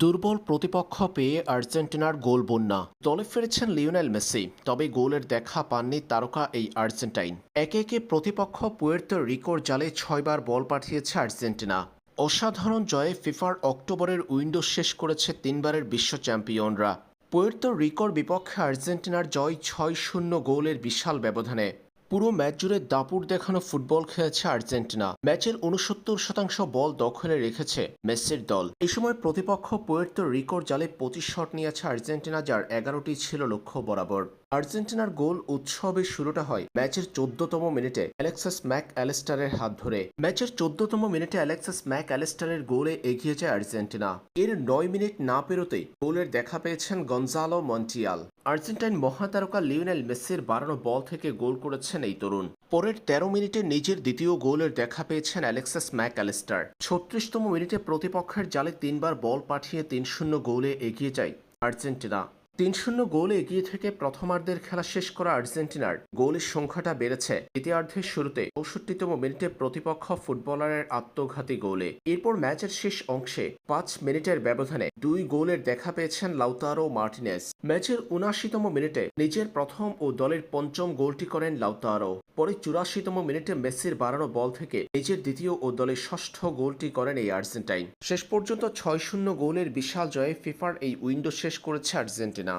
দুর্বল প্রতিপক্ষ পেয়ে আর্জেন্টিনার গোল বন্যা। দলে ফিরেছেন লিওনেল মেসি, তবে গোলের দেখা পাননি তারকা এই আর্জেন্টাইন। একে একে প্রতিপক্ষ পুয়ের্তো রিকোর জালে ছয়বার বল পাঠিয়েছে আর্জেন্টিনা। অসাধারণ জয়ে ফিফার অক্টোবরের উইন্ডো শেষ করেছে তিনবারের বিশ্ব চ্যাম্পিয়নরা। পুয়ের্তো রিকোর বিপক্ষে আর্জেন্টিনার জয় ছয় শূন্য গোলের বিশাল ব্যবধানে। পুরো ম্যাচ জুড়ে দাপুর দেখানো ফুটবল খেলেছে আর্জেন্টিনা। ম্যাচের উনসত্তর শতাংশ বল দখলে রেখেছে মেসির দল। এই সময় প্রতিপক্ষ পুয়ের্তো রিকোর জালে পঁচিশ শট নিয়েছে আর্জেন্টিনা, যার এগারোটি ছিল লক্ষ্য বরাবর। আর্জেন্টিনার গোল উৎসবের শুরুটা হয় ম্যাচের চোদ্দতম মিনিটে অ্যালেক্সাস ম্যাক অ্যালেস্টারের হাত ধরে। ম্যাচের চোদ্দতম মিনিটে অ্যালেক্সাস ম্যাক অ্যালেস্টারের গোলে এগিয়ে যায় আর্জেন্টিনা। এর নয় মিনিট না পেরোতেই গোলের দেখা পেয়েছেন গঞ্জালো মন্টিয়াল। আর্জেন্টাইন মহাতারকা লিওনেল মেসির বাড়ানো বল থেকে গোল করেছেন এই তরুণ। পরের তেরো মিনিটে নিজের দ্বিতীয় গোলের দেখা পেয়েছেন অ্যালেক্সাস ম্যাক অ্যালেস্টার ছত্রিশতম মিনিটে প্রতিপক্ষের জালে তিনবার বল পাঠিয়ে তিন শূন্য গোলে এগিয়ে যায় আর্জেন্টিনা। তিন শূন্য গোলে এগিয়ে থেকে প্রথমার্ধের খেলা শেষ করা আর্জেন্টিনার। গোলের সংখ্যাটা বেড়েছে দ্বিতীয়ার্ধের শুরুতে চৌষট্টিতম মিনিটে প্রতিপক্ষ ফুটবলারের আত্মঘাতী গোলে। এরপর ম্যাচের শেষ অংশে পাঁচ মিনিটের ব্যবধানে দুই গোলের দেখা পেয়েছেন লাউতারো মার্টিনেস। ম্যাচের উনাশিতম মিনিটে নিজের প্রথম ও দলের পঞ্চম গোলটি করেন লাউতারো। পরে চুরাশিতম মিনিটে মেসির বাড়ানো বল থেকে নিজের দ্বিতীয় ও দলের ষষ্ঠ গোলটি করেন এই আর্জেন্টাইন। শেষ পর্যন্ত ছয় শূন্য গোলের বিশাল জয়ে ফিফার এই উইন্ডো শেষ করেছে আর্জেন্টিনা।